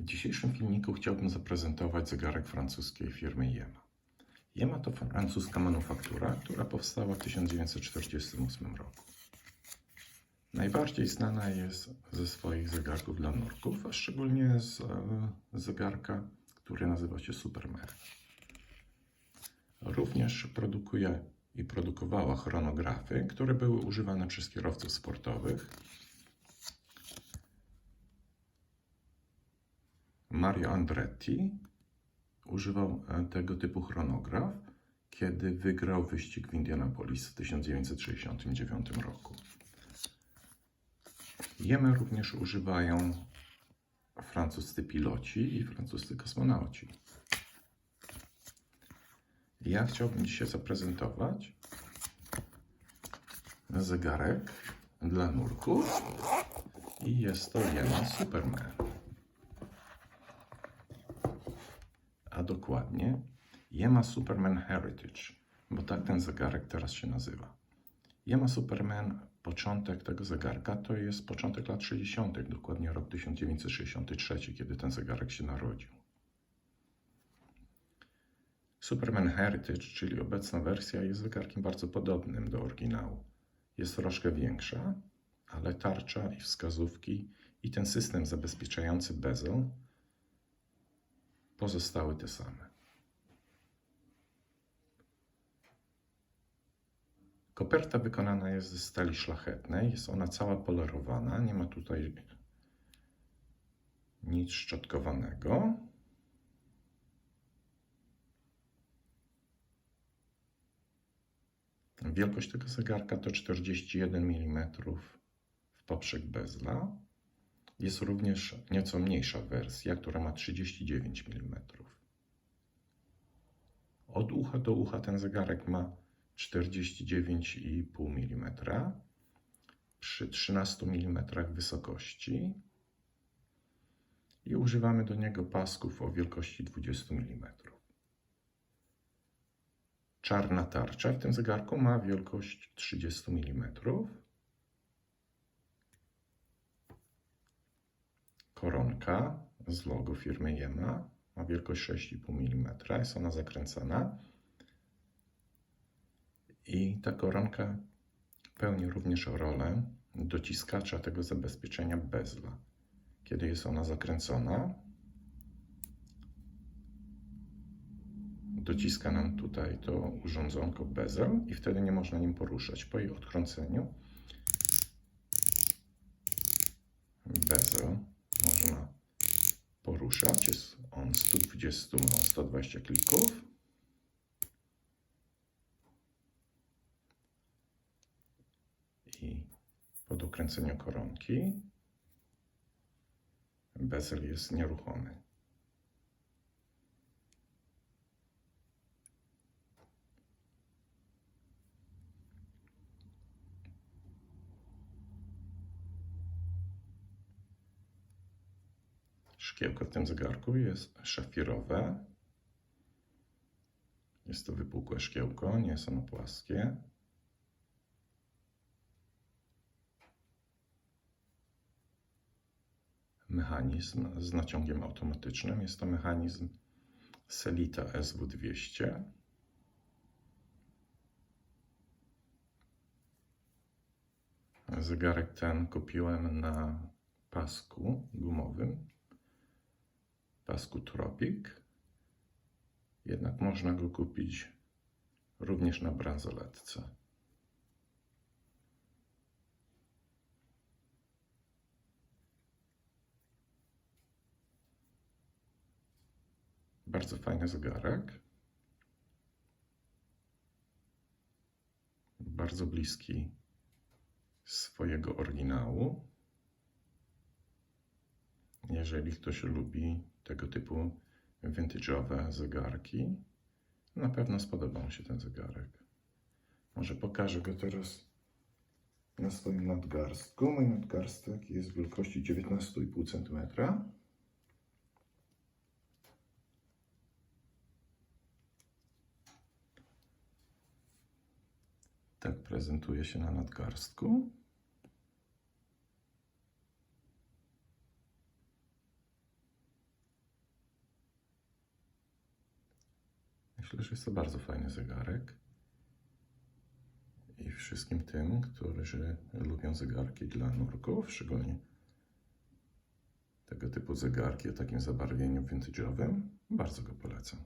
W dzisiejszym filmiku chciałbym zaprezentować zegarek francuskiej firmy Yema. Yema to francuska manufaktura, która powstała w 1948 roku. Najbardziej znana jest ze swoich zegarków dla nurków, a szczególnie z e, zegarka, który nazywa się Superman. Również produkuje i produkowała chronografy, które były używane przez kierowców sportowych. Mario Andretti używał e, tego typu chronograf, kiedy wygrał wyścig w Indianapolis w 1969 roku. Jemy również używają francuscy piloci i francuscy kosmonauci. Ja chciałbym dzisiaj zaprezentować zegarek dla nurków i jest to Yema Superman. A dokładnie Yema Superman Heritage, bo tak ten zegarek teraz się nazywa. Yema Superman, początek tego zegarka to jest początek lat 60., dokładnie rok 1963, kiedy ten zegarek się narodził. Superman Heritage, czyli obecna wersja, jest zegarkiem bardzo podobnym do oryginału. Jest troszkę większa, ale tarcza i wskazówki i ten system zabezpieczający bezel pozostały te same. Koperta wykonana jest ze stali szlachetnej, jest ona cała polerowana, nie ma tutaj nic szczotkowanego. Wielkość tego zegarka to 41 mm w poprzek bezla. Jest również nieco mniejsza wersja, która ma 39 mm. Od ucha do ucha ten zegarek ma 49,5 mm przy 13 mm wysokości i używamy do niego pasków o wielkości 20 mm. Czarna tarcza w tym zegarku ma wielkość 30 mm. Koronka z logo firmy Yema ma wielkość 6,5 mm. Jest ona zakręcana. I ta koronka pełni również rolę dociskacza tego zabezpieczenia bezla. Kiedy jest ona zakręcona, dociska nam tutaj to urządzonko bezel i wtedy nie można nim poruszać. Po jej odkręceniu bezel można poruszać. Jest on 120, ma 120 klików. I po dokręceniu koronki bezel jest nieruchomy. Szkiełko w tym zegarku jest szafirowe. Jest to wypukłe szkiełko, nie jest ono płaskie. Mechanizm z naciągiem automatycznym. Jest to mechanizm Selita SW200. Zegarek ten kupiłem na pasku gumowym pasku Tropic. Jednak można go kupić również na bransoletce. Bardzo fajny zegarek. Bardzo bliski swojego oryginału. Jeżeli ktoś lubi tego typu vintage'owe zegarki, na pewno spodoba mu się ten zegarek. Może pokażę go teraz na swoim nadgarstku. Mój nadgarstek jest wielkości 19,5 cm. Tak prezentuje się na nadgarstku. Myślę, że jest to bardzo fajny zegarek. I wszystkim tym, którzy lubią zegarki dla nurków, szczególnie tego typu zegarki o takim zabarwieniu vintage'owym, bardzo go polecam.